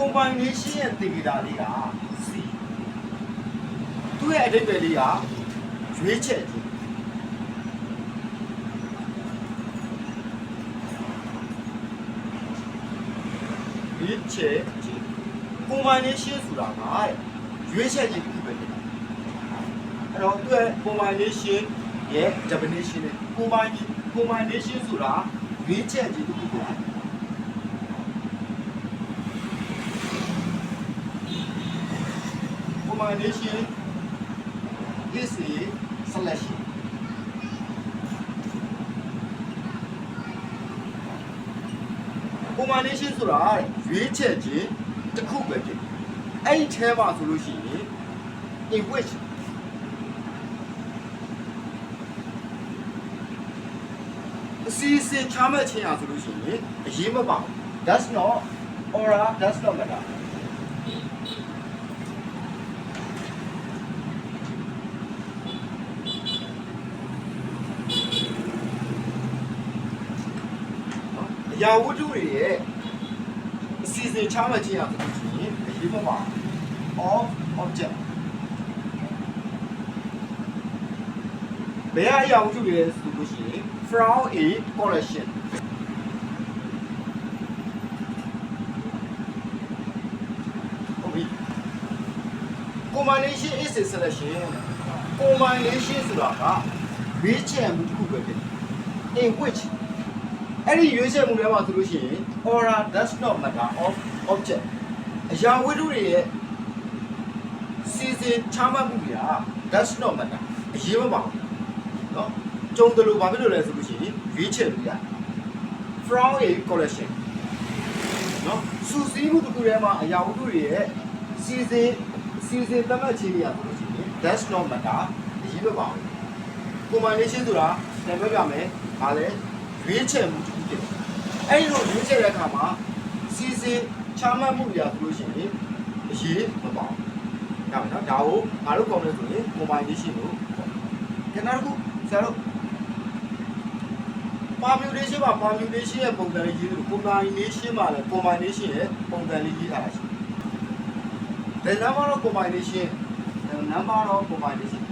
combination ရဲ့သင်္ကေတလေးက C သူ့ရဲ့အဓိပ္ပာယ်လေးကရွေးချက်ခြင်းရွေးချက်ခြင်း combination ဆိုတာကတဲ့ရွေးချက်ခြင်းတစ်ခုပဲဖြစ်တယ်အဲ့တော့သူ့ရဲ့ combination ရဲ့ definition နဲ့ combination combination ဆိုတာရွေးချက်ခြင်းတစ်ခုပဲဖြစ်တယ် combination is a selection ကိုမာနေရှင်းဆိုတာရွေးချက်ခြင်းတစ်ခုပဲဖြစ်တယ်။အဲ့ဒီထဲမှာဆိုလို့ရှိရင် in which အစီအစဉ်ချမှတ်ခြင်းရဆိုလို့ရှိရင်အရေးမပါဘူး does not or does not matter ရာဝတ္ထုတွေရဲ့အစီအစဉ်ချမှတ်ခြင်းရဆိုလို့ရှိရင်အရေးမပါဘူး of object ဘယ်အရာဝတ္ထုတွေလဲဆိုလို့ရှိရင် from a collection ဟုတ်ပြီ combination is a selection combination ဆိုတာကရွေးချယ်မှုတစ်ခုပဲဖြစ်တယ် in which အဲ့ဒီရွေးချယ်မှုတွေမှာဆိုလို့ရှိရင် order does not matter of object အရာဝတ္ထုတွေရဲ့စီစဉ်ချမှတ်မှုတွေက does not matter အရေးမပါဘူးเนาะကြုံတယ်လို့ဘာဖြစ်လို့လဲဆိုလို့ရှိရင်ရွေးချယ်လို့ရတယ် from a collection เนาะစူးစီးမှုတစ်ခုထဲမှာအရာဝတ္ထုတွေရဲ့စီစဉ်စီစဉ်သတ်မှတ်ခြင်းတွေရဆိုလို့ရှိရင် does not matter အရေးမပါဘူး combination ဆိုတာပြန်ပြောပြမယ်။ဒါလည်းရွေးချယ်မှုတစ်ခု ဖြစ်တယ်။အဲဒီလိုရွေးချယ်တဲ့အခါမှာစီစဉ်ချမှတ်မှုတွေရဆိုလို့ရှိရင်အရေးမပါဘူး။ဒါပဲနော်။ဒါကိုငါတို့ကောင်းလဲဆိုရင် combination လို့ခေါ်တယ်။ခဏတစ်ခုဆရာတို့ permutation မှာ permutation ရဲ့ပုံစံလေးရေးလို့ combination မှာလည်း combination ရဲ့ပုံစံလေးရေးထားတာရှိတယ်။ the number of combination the number of combination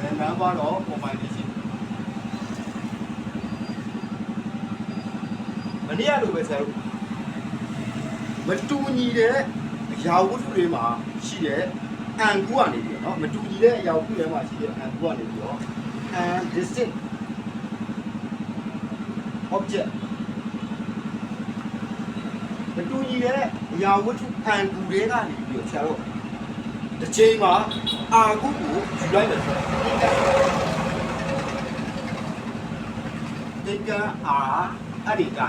the number of combination မနေ့ကလိုပဲဆရာတို့မတူညီတဲ့အရာဝတ္ထုတွေမှာရှိတဲ့အန်ကူကနေပြီးတော့နော်မတူညီတဲ့အရာဝတ္ထုတွေမှာရှိတဲ့အန်ကူကနေပြီးတော့ and distinct object မတူညီတဲ့အရာဝတ္ထုအန်ကူတွေကနေပြီးတော့ဆရာတို့တစ်ချိန်မှာအာကုကိုယူလိုက်တယ်ဆိုတာတေကအာအရိကာ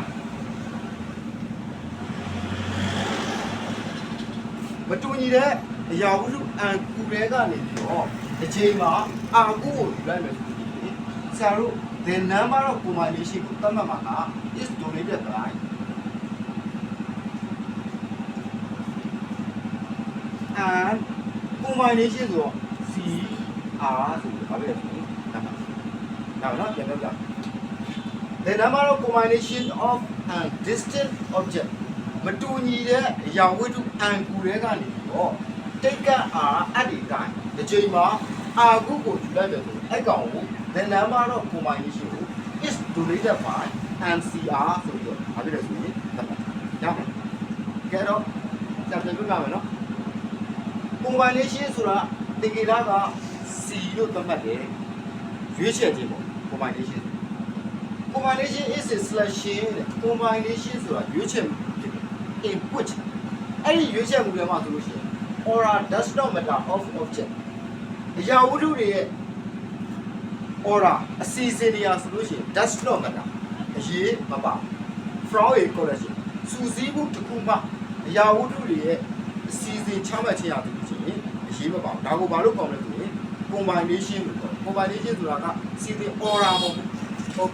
မတူညီတဲ့အရာဝတ္ထုအန်ကူတွေကနေပြီးတော့တစ်ချိန်မှာအာကုကိုယူလိုက်မယ်ဆိုရင်ဆရာတို့ the number of combination ကိုသတ်မှတ်မှာက is donated by and combination ဆိုတော့ C R ဆိုပြီးဘာပဲလဲဆိုရင်ဒါပါဒါပါနော်ပြန်ပြောပြ The number of combination of a distant object မတူညီတဲ့အရာဝတ္ထုအန်ကူတွေကနေပြီးတော့တိတ်ကအားအတ္တိတိုင်းဒီချိန်မှာအာကုကိုယူလိုက်တယ်ဆိုရင်အဲ့ကောင်ကို the number of combination ကို is donated by NCR ဆိုပြီးတော့ဘာဖြစ်လဲဆိုရင်ဒါပါရမယ်ကဲတော့စပ်ပြန်ပြမယ်နော် combination ဆိုတာတကယ်တော့က C လို့သတ်မှတ်တယ်ရွေးချယ်ခြင်းပေါ့ combination combination is a selection တဲ့ combination ဆိုတာရွေးချယ်မှုဖြစ်တယ် in which အဲ့ဒီရွေးချက်မှုတွေမှာဆိုလို့ရှိရင် aura does not matter of object အရာဝတ္ထုတွေရဲ့ aura အစီအစဉ်တွေဟာဆိုလို့ရှိရင် does not matter အရေးမပါ from a collection စူးစီးမှုတစ်ခုမှအရာဝတ္ထုတွေရဲ့အစီအစဉ်ချမှတ်ခြင်းဟာဆိုလို့ရှိရင်အရေးမပါဒါကိုဘာလို့ခေါ်မလဲဆိုရင် combination လို့ခေါ် combination ဆိုတာကစီစဉ် aura မဟုတ်ဘူး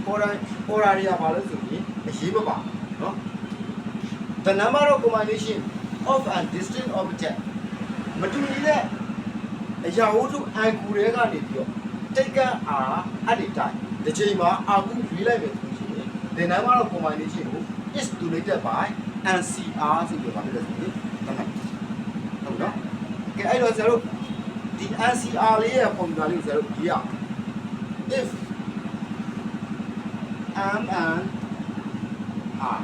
aura aura တွေကဘာလို့ဆိုရင်အရေးမပါနော် the number of combination of a distinct object မတူညီတဲ့အရာဝတ္ထုအန်ကူတွေကနေပြီးတော့တိတ်ကအား at a time ဒီချိန်မှာအာကူရွေးလိုက်မယ်ဆိုလို့ရှိရင် the number of combination ကို is donated by NCR ဆိုပြီးတော့ဗာဖြစ်တယ်ဆိုရင်ဟုတ်နော်ကဲအဲ့တော့ဆရာတို့ဒီ NCR လေးရဲ့ formula လေးကိုဆရာတို့ရေးရအောင် if m n r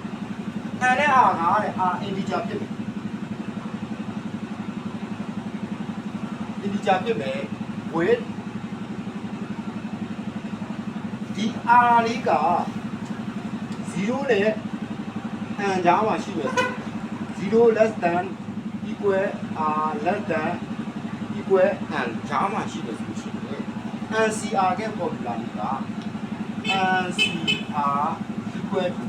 n နဲ့ r ကတဲ့ r integer ဖြစ်မယ် integer ဖြစ်မယ် with ဒီ r လေးက0နဲ့ n ကြားမှာရှိမယ်ဆိုရင်0 less than equal r less than equal n ကြားမှာရှိတယ်ဆိုရှင် NCR က formula လေးက NCR equal to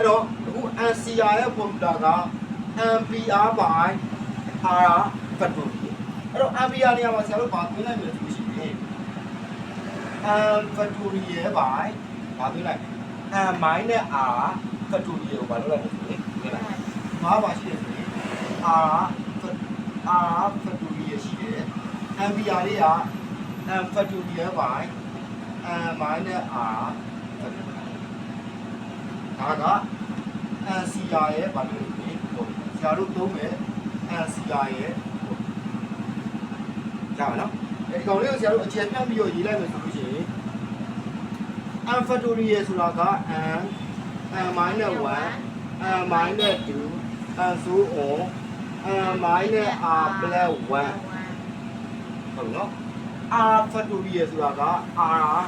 အဲ့တော့အခု NCR ရဲ့ formula က NPR by r factorial အဲ့တော့ NPR နေရာမှာဆရာတို့ဘာသွင်းလိုက်မလဲဆိုလို့ရှိရင် n factorial by ဘာသွင်းလိုက် n minus r factorial ကိုဘာလုပ်လိုက်လဲဆိုရင်ဒီလားငါးပါရှိတယ်ဆိုရင် r r factorial ရှိတယ် NPR လေးက n factorial by n minus r factorial ဒါက NCR ရဲ့ဘာလို့လဲဆိုဆရာတို့သုံးမယ် NCR ရဲ့ကြားပါနော်ဒီကောင်လေးကိုဆရာတို့အခြေဖြတ်ပြီးတော့ရေးလိုက်မယ်ဆိုလို့ရှိရင် n factorial ဆိုတာက n n minus 1 n minus 2 n so on n minus r plus 1ဟုတ်နော် r factorial ဆိုတာက r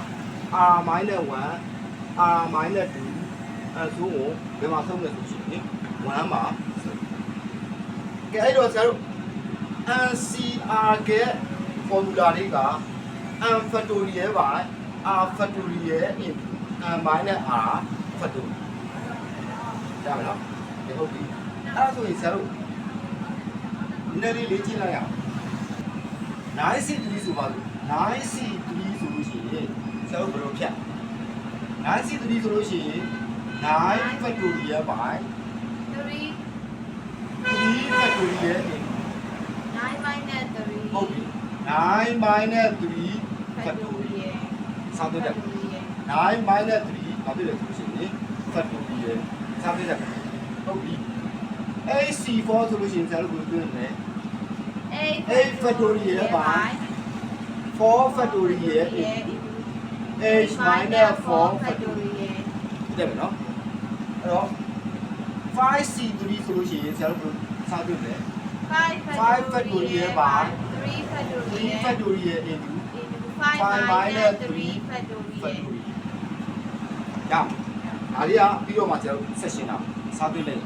r minus 1 r minus 2 အဲဆိုကိုဘယ်မှာဆုံးလဲဆိုရှင်1မှာကဲအဲ့တော့ဆရာတို့ NCR က formula လေးက n factorial by r factorial in n minus r factorial ဒါမယ်နော်ဒီဟုတ်ပြီအဲ့ဒါဆိုရင်ဆရာတို့နည်းနည်းလေးလေ့ကျင့်လိုက်ရအောင် 9C3 ဆိုပါလို့ 9C3 ဆိုလို့ရှိရင်ဆရာတို့ဘယ်လိုဖြတ် 9C3 ဆိုလို့ရှိရင် 9 factorial by 3 factorial in ဟုတ်ပြီ9 minus 3 factorial စောင့်တဲ့9 minus 3ဘာဖြစ်လဲဆိုလို့ရှိရင် factorial စောင့်တဲ့ဟုတ်ပြီ AC4 ဆိုလို့ရှိရင်ဆရာတို့ဘယ်လိုပြောလဲ4 factorial in h minus 4 factorial တဲ့မယ်နော် အဲ့တော့ 5c3 ဆိုလို့ရှိရင်ဆရာတို့စောင့်တဲ့လဲ3 factorial into 5 minus 3 factorial ရအားလေးကပြီးတော့မှဆရာတို့ဆက်ရှင်းတာစားတွေ့လိုက်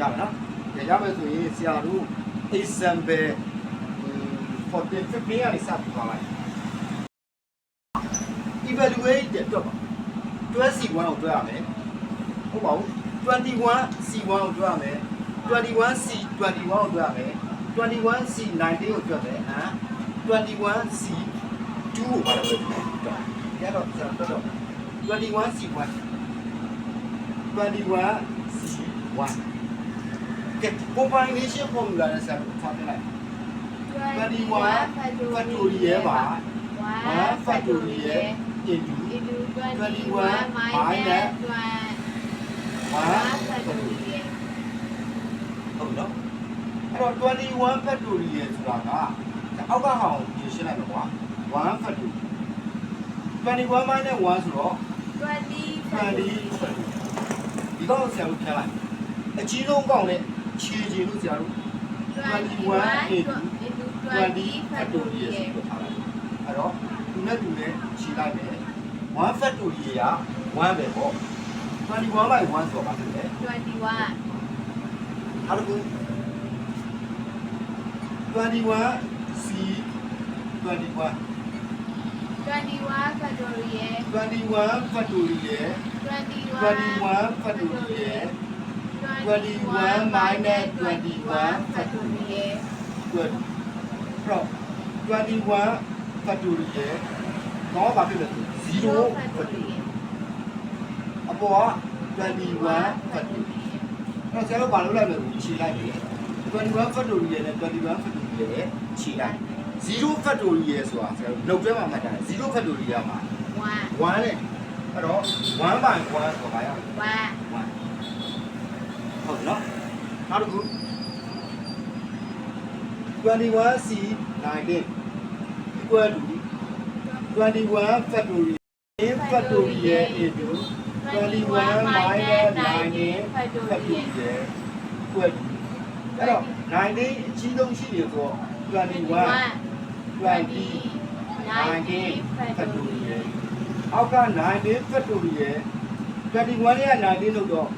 ရမယ်နော်ရရမယ်ဆိုရင်ဆရာတို့ example 14 15ကနေစပြီးသွားလိုက် evaluate တဲ့တော့ 12C1 ကိုတွဲရမယ်ဟုတ်ပါဘူး 21C1 ကိုတွဲရမယ် 21C21 ကိုတွဲရမယ် 21C19 ကိုတွဲမယ်ဟမ် 21C2 ကိုပါလို့တွဲရတော့ဆရာတော့ 21C1 21C1 ကဲ combination formula နဲ့ဆရာတို့ဖော်ပြလိုက် 21 factorial ပါ1 factorial into 21 minus 1 factorial ဟုတ်နော်အဲ့တော့21 factorial ဆိုတာကအောက်ကဟောင်းပြင်ရှင်းလိုက်မှာကွာ1 factorial 21 minus 1ဆိုတော့20 20 factorial ဒီကောင်ဆရာတို့ပြန်လိုက်အကြီးဆုံးကောင်နဲ့ခြေချင်လို့ဆရာတို့21 into 20 20 factorial ဆို factorial တော့ထားလိုက်အဲ့တော့သူနဲ့သူနဲ့ခြေလိုက်မယ်1 factorial က1ပဲပေါ့ 21 by 1ဆိုတော့ဘာဖြစ်လဲ 21 အားလုံး21 C 21 21 factorial 21 factorial 21 factorial 21 minus 21 factorial good အဲ့တော့21 factorial တော့ဘာဖြစ်လဲဆို0 factorial အပေါ်က21 factorial အဲ့တော့ဆရာတို့ဘာလုပ်လိုက်မလဲဆိုခြေလိုက်ပြီ21 factorial နဲ့21 factorial နဲ့ခြေလိုက်0 factorial ဆိုတာဆရာတို့နှုတ်ထဲမှာမှတ်တာ0 factorial မှာ1 1နဲ့အဲ့တော့1 by 1ဆိုပါရအောင်1ဟုတ်နော်နောက်တစ်ခု 21c 19 equal to 21 factorial factorial into 21 minus 19 factorial equal to အဲ့တော့19အကြီးဆုံးရှိနေဆို21 20 19 factorial အောက်က19 factorial 21ရဲ့19လို့တော့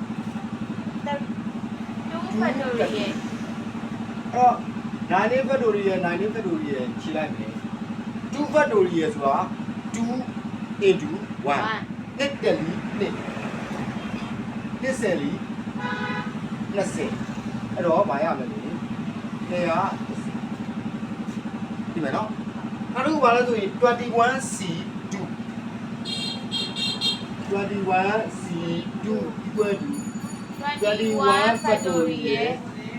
2 factorial အဲ့တော့9 factorial 9 factorial ခြေလိုက်မယ်2 factorial ဆိုတာ2 into 1 နှစ်တယ်လီနှစ်နှစ်ဆယ်လီ20အဲ့တော့မရမယ်လေနေရဒီမယ်နော်နောက်တစ်ခုပါလဲဆိုရင် 21c 2 21c 2 equal to 21 factorial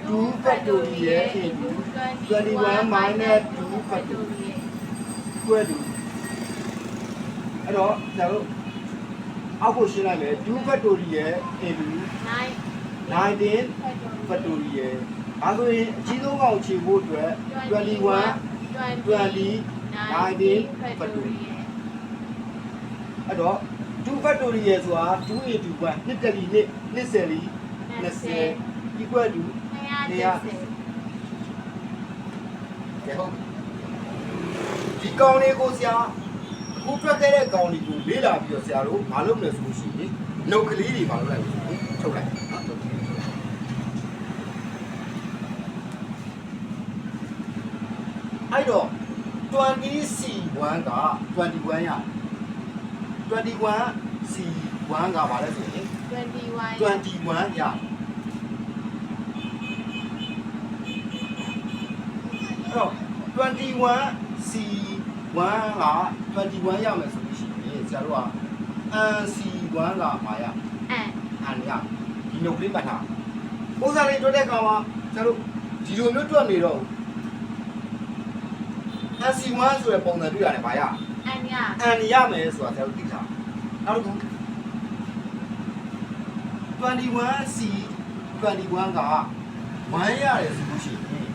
2 factorial into 21 minus 2 factorial equal to အဲ့တော့ကျွန်တော်တို့ အောက်ကိုရှင်းလိုက်မယ်2 factorial into 9 19 factorial အဲဆိုရင်အကြီးဆုံးကောင်ခြေဖို့အတွက်21 20 19 factorial အဲ့တော့2 factorial ဆိုတာ2 into 1နှစ်တလီနှစ်နှစ်ဆယ်လီ20 equal to ကဲဟုတ်ဒီကောင်လေးကိုဆရာ အခုထွက်ခဲ့တဲ့ကောင်လေးကိုလေးလာပြီးတော့ဆရာတို့မလုပ်နဲ့ဆိုလို့ရှိရင်နှုတ်ကလေးတွေမလုပ်လိုက်ဘူးထုတ်လိုက်နော်ထုတ်လိုက်အဲ့တော့ 20C1 က21ရ21 C1 ကဘာလဲဆိုရင်21 21ရအဲ့တော့21 C1 က21ရမယ်ဆိုလို့ရှိရင်ဆရာတို့က NC1 ကမာရ and အန်ရဒီနှုတ်ကလေးမှတ်ထားပုံစံလေးတွက်တဲ့အခါမှာဆရာတို့ဒီလိုမျိုးတွက်နေတော့ NC1 ဆိုတဲ့ပုံစံတွေ့ရတယ်ဗာရ and ရအန်ရမယ်ဆိုတာဆရာတို့သိထားနောက်တစ်ခု 21C 21က1ရတယ်ဆိုလို့ရှိရင်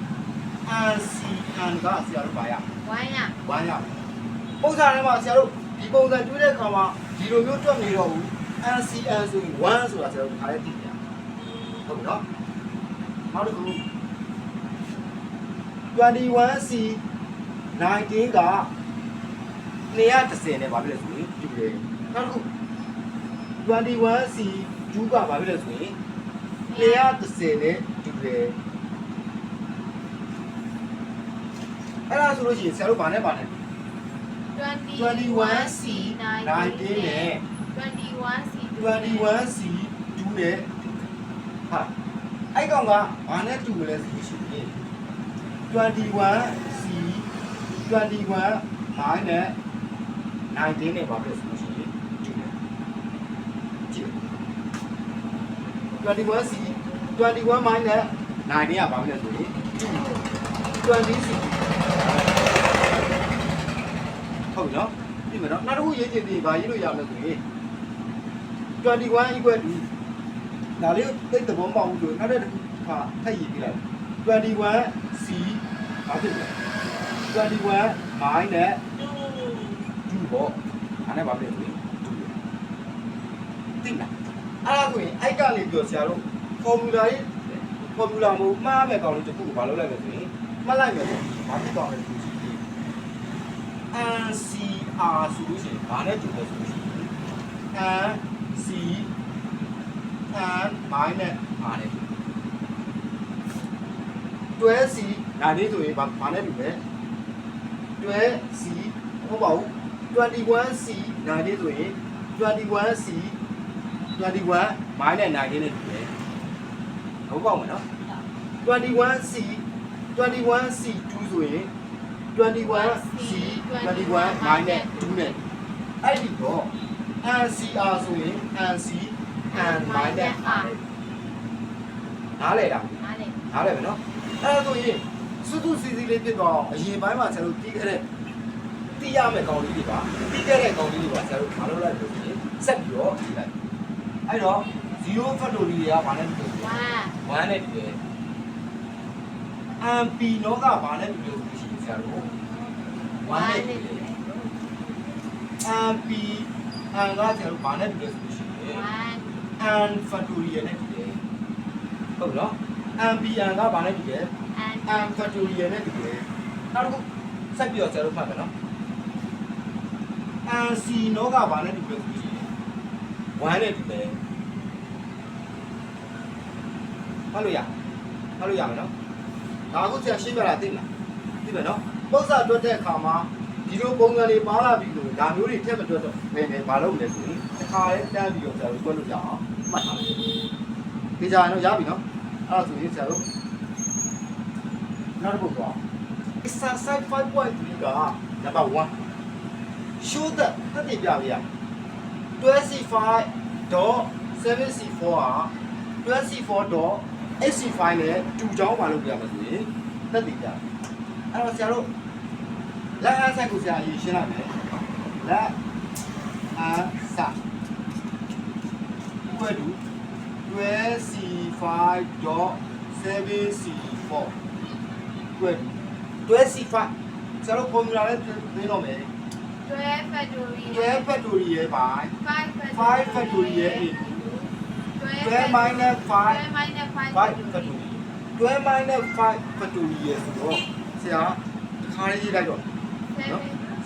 NCN ကဆရာတို့ဗာရ 1ရ1ရပုံစံထဲမှာဆရာတို့ဒီပုံစံတွေ့တဲ့အခါမှာဒီလိုမျိုးတွက်နေတော့ဘူး NCN ဆိုရင်1ဆိုတာဆရာတို့ခါရဲသိကြဟုတ်ပြီနော်နောက်တစ်ခု 21C 19က230နဲ့ဗာပြည့်လို့ဆိုရင်ဒီလိုနောက်တစ်ခု 21C 2ကဗာပြည့်လို့ဆိုရင်230နဲ့ဒီလို အဲ့ဒါဆိုလို့ရှိရင်ဆရာတို့ဗာနဲ့ဗာနဲ့ 21C 19နဲ့ 21C 21C 2နဲ့ဟာအဲ့ကောင်ကဘာနဲ့တူမလဲဆိုလို့ရှိရင် 21C 21 9နဲ့19နဲ့ဘာဖြစ်လဲဆိုလို့ရှိရင်တူတယ်ကြည့် 21C 21 minus 9နဲ့ကဘာဖြစ်လဲဆိုရင်2 20C ဟုတ်ပြီနော်ပြီမနော်နောက်တစ်ခုရေးချင်သေးဘာရေးလို့ရမလဲဆိုရင်21 equal to ဒါလေးကိုသိတဲ့သဘောပေါက်ဘူးဆိုရင်နောက်တစ်ခုဟာထပ်ရေးပြလိုက် 21C ဘာဖြစ်လဲ21 minus 2ပေါ့အဲ့ဒါဘာဖြစ်လဲသိလားအဲ့ဒါဆိုရင်အိုက်ကနေပြောဆရာတို့ formula ရေး formula မဟုတ်မှားမဲ့ကောင်လေးတစ်ခုကိုဘာလုပ်လိုက်လဲဆိုရင်မှတ်လိုက်မယ်ဆိုရင်ဘာဖြစ်သွားလဲဆိုရင် NCR ဆိုလို့ရှိရင်ဘာနဲ့တူလဲဆိုလို့ရှိရင် NC and minus R နဲ့တွဲ C ဒါလေးဆိုရင်ဘာဘာနဲ့တူလဲတွဲ C ဟုတ်ပါဘူး 21C ဒါလေးဆိုရင် 21C 21 minus 19နဲ့တူတယ်ဟုတ်ပေါ့မယ်နော် 21c 21c 2 ဆိုရင် 21c 21 minus 2နဲ့အဲ့ဒီတော့ NCR ဆိုရင် NC and minus R နားလေတာနားလေနားလေမယ်နော်အဲ့ဒါဆိုရင်စွတ်စွတ်စီစီလေးဖြစ်တော့အရင်ပိုင်းမှာဆရာတို့တီးခဲ့တဲ့တီးရမယ့်ကောင်လေးတွေပါတီးခဲ့တဲ့ကောင်လေးတွေပါဆရာတို့မလုပ်လိုက်လို့ရှိရင်ဆက်ပြီးတော့တီးလိုက်အဲ့တော့0 factorial တွေကဘာနဲ့တူလဲ1 1နဲ့တူတယ် MP နောကဘာနဲ့တူလဲ ဆိုရှင်ဆရာတို့1နဲ့တူတယ် MP အန်ကဆရာတို့ဘာနဲ့တူလဲဆိုရှင်1 and factorial နဲ့တူတယ်ဟုတ်နော် MP အန်ကဘာနဲ့တူလဲ and and factorial နဲ့တူတယ်နောက်တစ်ခုဆက်ပြီးတော့ဆရာတို့မှတ်မယ်နော် and C နောကဘာနဲ့တူလဲဆိုရှင်1နဲ့တူတယ်မှတ်လို့ရမှတ်လို့ရမယ်နော်ဒါအခုဆရာရှင်းပြတာသိလားသိ မယ်နော်ပု္ပ္ပစာတွက်တဲ့အခါမှာဒီလိုပုံစံတွေပါလာပြီလို့ဒါမျိုးတွေထက်မတွက်တော့ဘယ်နဲ့မလုပ်လဲဆိုရင်တစ်ခါလေးတန်းပြီးတော့ဆရာတို့တွက်လို့ရအောင်မှတ်ထားမယ်ဒီကြရင်တော့ရပြီနော်အဲ့ဒါဆိုရင်ဆရာတို့နောက်တစ်ပုဒ်တော့ exercise 5.3က number 1 show that တက်တည်ပြပြရ 12c5.7c4 ဟာ 12c4.8c5 နဲ့2ချောင်းပါလို့ပြရမှာဆိုရင်တက်တည်ပြ အဲ့တော့ဆရာတို့လက်အားဆိုင်ကိုဆရာအရင်ရှင်းလိုက်မယ်လက်အားဆိုင် equal to 12c5.7c4 equal to 12c5 ဆရာတို့ formula လေးသိတော့မယ်12 factorial 12 factorial by 5 5 factorial into 12 minus 5 12 minus 5 5 factorial 12 minus 5 factorial ဆိုတော့ ဆရာတစ်ခါလေးရေးလိုက်တော့နော်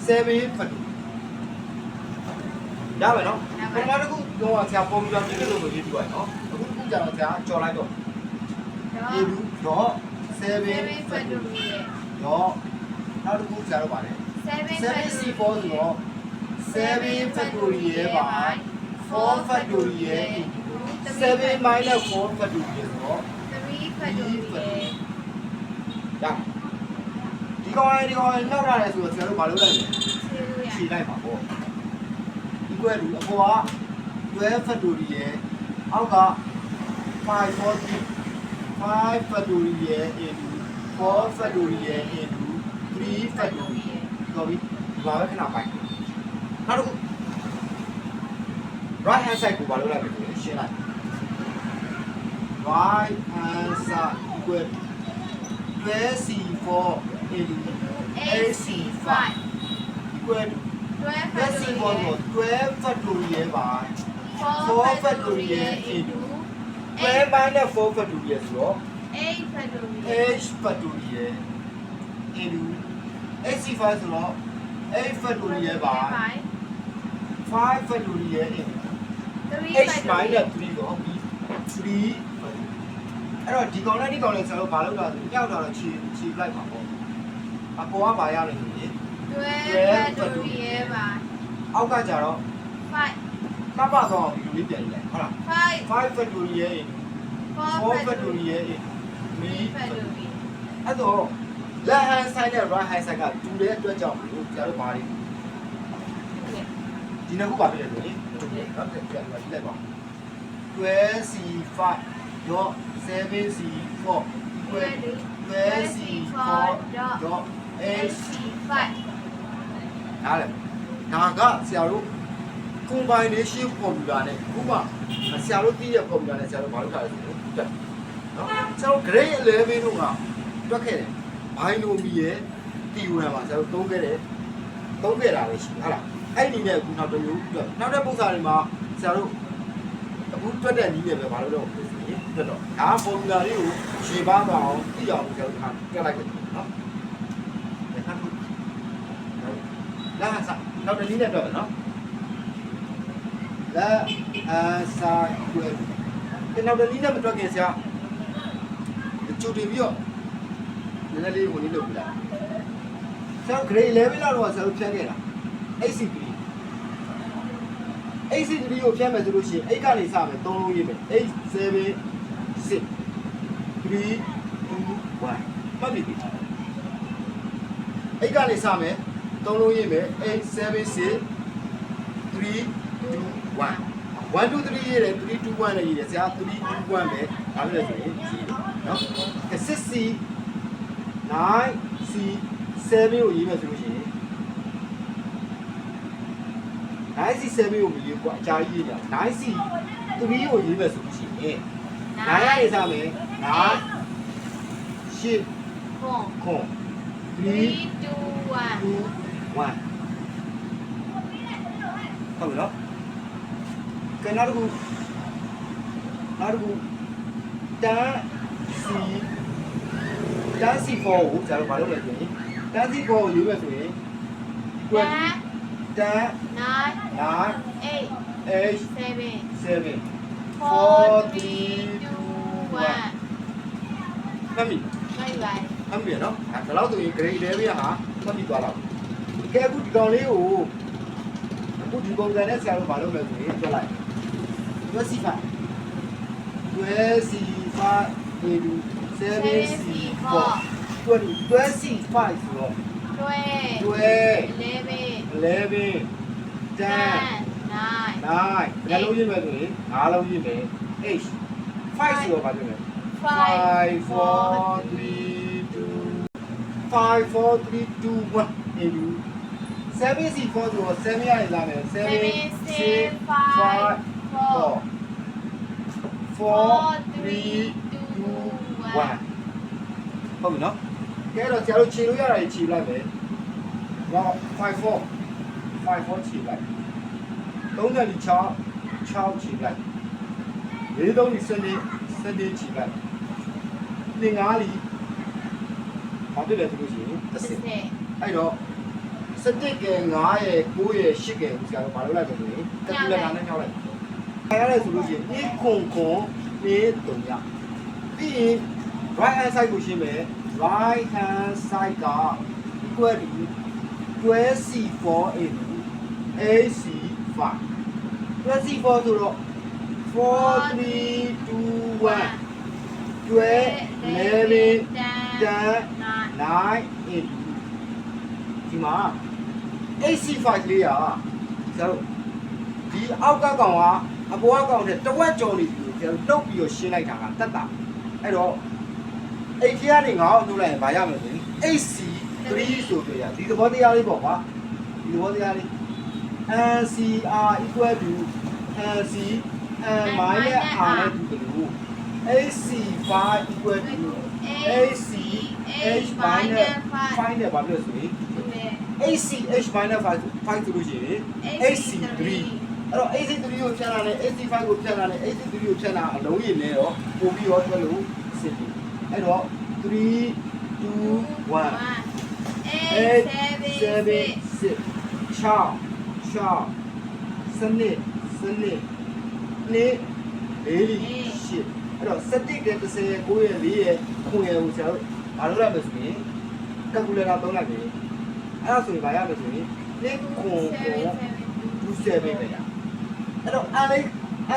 7 factorial ရမယ်နော်ပထမတစ်ခုတော့ဆရာ formula ပြည့်လို့ဆိုရေးပြပါနော်အခုတစ်ခုကျတော့ဆရာကြော်လိုက်တော့ a 2တော့7 7 factorial factorial တော့နောက်တစ်ခုဆရာတို့ပါတယ်7 7c4 ဆိုတော့7 factorial by 4 factorial into 7 minus 4 factorial ဆိုတော့3 factorial ရ ဒီကောင်လေးဒီကောင်လေးနောက်လာတယ်ဆိုတော့ဆရာတို့မလုပ်လိုက်နဲ့ဆေးလို့ရခြေလိုက်ပါပေါ့ equal to အပေါ်က12 factorial အောက်က5 40 5 factorial into 4 factorial into 3 factorial တော့ပြီဒီပါပဲခဏပိုက်နောက်တစ်ခု right hand side ကိုဘာလုပ်လိုက်လဲဆိုရင်ရှင်းလိုက် right hand side equal to 12c4 into 8c5 equal to 12 12c4 factorial ဆို12 factorial by 4 factorial into 12 minus 4 factorial ဆိုတော့ 8 factorial h factorial into hc5 ဆိုတော့8 factorial by 5 factorial into 3 h minus 3တော့ပြီး3အဲ့တော့ဒီကောင်နဲ့ဒီကောင်နဲ့ကျွန်တော်ဘာလုပ်တာလဲကြောက်တာတော့ခြေခြေလိုက်ပါပေါ့ အပေါ်ကဘာရလဲဆိုရင်12 12ရဲ့ပါအောက်ကကြတော့5 ကပ်ပါဆိုတော့ဒီလိုလေးပြန်ကြည့်လိုက်ဟုတ်လား5 5 factory ရဲ့4 4 factory factory ရဲ့3 factory အဲ့တော့ left hand side နဲ့ right hand side ကတူတဲ့အတွက်ကြောင့်မလို့ကျွန်တော်တို့ဘာတွေဒီနှစ်ခုပါဖြစ်တယ်ဆိုရင်ဟုတ်တယ်ဟုတ်တယ်ပြန်ကြည့်လိုက်ပါ 12c5.7c4 12c4.7 85နားလဲဒါကဆရာတို့ combination formula နဲ့ခုမှဆရာတို့သိရ formula နဲ့ဆရာတို့မလုပ်ထားဘူးတက်နော်ဆရာတို့ grade 11တို့ကတွက်ခဲ့တယ် binomial ရဲ့ theorem မှာဆရာတို့သုံးခဲ့တယ်သုံးခဲ့တာပဲရှိဟုတ်လားအဲ့ဒီနဲ့အခုနောက်တစ်မျိုးတွက်နောက်တဲ့ပုံစံတွေမှာဆရာတို့အခုတွက်တဲ့နည်းနဲ့ပဲမလုပ်တော့ဘူးတွက်တော့ဒါ formula လေးကိုရှင်းပါတော့အောင်သိအောင်ဆရာတို့ကတွက်လိုက်ကြတယ်နော် ဒါကခုလာစနောက်တစ်နည်းနဲ့တွက်မယ်နော် la asa quel ဒီနောက်တနည်းနဲ့မတွက်ခင်ဆရာကြိုတင်ပြီးတော့နည်းနည်းလေးဝင်လေးလုပ်ပြလိုက်ဆရာ grade 11လောက်တော့ဆရာတို့ဖြတ်ခဲ့တာ HCP AC3 ကိုဖြတ်မယ်ဆိုလို့ရှိရင်8ကနေစမယ်3လုံးရေးမယ်8 7 6 3 2 1မှတ်ပြီဒီ 8ကနေစမယ်3လုံးရေးမယ်8 7 6 3 2 1 1 2 3ရေးတယ်3 2 1နဲ့ရေးတယ်ဆရာ3 2 1ပဲဒါပဲဆိုရင်ရေးတယ်နော် 6 C 9 C 7ကိုရေးမယ်ဆိုလို့ရှိရင် 9C 7ကိုမရေးကွာအကြာကြီးရေးတာ 9C 3ကိုရေးမယ်ဆိုလို့ရှိရင်9ရရေးစားမယ်9 8 four ခွန် three 3 two one 2 1ဟုတ်ပြီနော်ကဲနောက်တစ်ခုနောက်တစ်ခုတန်းစီတန်းစီ4ကိုကျွန်တော်ဘာလုပ်လဲဆိုရင်တန်းစီ4ကိုရေးမယ်ဆိုရင် ten တန်း nine 9 eight 8 seven 7 four three two one မှတ်မိ bye bye ဖမ်းပြီနော်ဒါတော့ဆိုရင် grade level ရဟာမှတ်ပြီးသွားတော့ကဲအခုဒီကောင်လေးကိုအခုဒီပုံစံနဲ့ဆရာတို့မလုပ်လဲဆိုရင်တွက်လိုက်တွက်စီဖိုင်တွက်စီဖိုင်ဒီလူ7စီဖိုင်တွက်တွက်စီဖိုင်ဆိုတော့တွဲတွဲ11 11 10 9 9ဘယ်လိုရေးမလဲဆိုရင်အားလုံးရေးမယ်8 5ဆိုတော့ပါတယ်5 4 3 five, four, three, two, one, and you. Seven is equal to what? Seven is equal to seven. Seven, five, four. Four, four three, two, two, one. How many? Okay, let's try to see who you are. Five, four. Five, four, three, five. Don't let it chop. Chop, three, five. 你都是身体身体起来，你哪里？ ဘာဖြစ်လဲဆိုလို့ရှိရင်တစ်စင် six အဲ့တော့စတစ်ကယ်9ရဲ့9ရဲ့10ကယ်ကိုဆရာတို့မလုပ်လိုက်ဘူးလေတက်ကူလက်နဲ့ညှောက်လိုက်အဲ့ဒါဆိုလို့ရှိရင်ဒီခွန်ခွန်ဒီတုံရပြီးရင် right hand side ကိုရှင်းမယ် right hand side က equal to 12c4 into ac5 12c4 ဆိုတော့4 3 2 1 12 11 10 9 8ဒီမှာ AC5 လေးอ่ะကျတော့ဒီအောက်ကကောင်ကအပေါ်ကကောင်တဲ့တဝက်ကျော်နေပြီကျတော့တုတ်ပြီးတော့ရှင်းလိုက်တာကတက်တာအဲ့တော့အဲ့ဒီကနေငါ့ကိုထုတ်လိုက်ရင်မရမယ်ဆိုရင် AC3 ဆိုပြရဒီသဘောတရားလေးပေါ့ကွာဒီသဘောတရားလေး NCR equal to NC and minus R နဲ့တူတယ်လို့ AC5 equal to AC H minus 5နဲ့ဘာဖြစ်လဲဆိုရင် AC H minus 5 5ဆိုလို့ရှိရင် AC3 အဲ့တော့ AC3 ကိုဖြတ်လာတယ် AC5 ကိုဖြတ်လာတယ် AC3 ကိုဖြတ်လာအလုံးရည်နဲ့တော့ပို့ပြီးတော့တွက်လို့စစ်ပြီအဲ့တော့3 2 1 eight seven seven six 6 6စနစ်စနစ်နေ့လေးလီရှစ်အဲ့တော့စတိက30 9ရဲ့4ရဲ့9ရဲ့ကိုဆရာတို့ မလုပ်ရမယ်ဆိုရင်ကယ်ကူလေတာသုံးလိုက်ပြီအဲ့ဒါဆိုရင်ဗာရမယ်ဆိုရင်နေ့ခွန်ခွန်27ပဲရအဲ့တော့ RX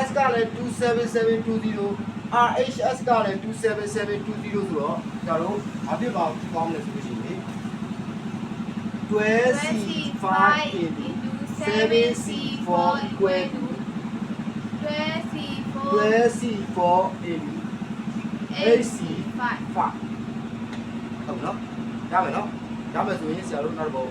S ကလည်း27720 RHS ကလည်း27720ဆိုတော့ကျွန်တော်တို့အပြစ်ပါကောင်းတယ်ဆိုလို့ရှိရင် 12C5 into 7C4 equal to 12C4 into 8C5 ဟုတ်နော်ရမယ်နော်ရမယ်ဆိုရင်ဆရာတို့နောက်တစ်ပုံ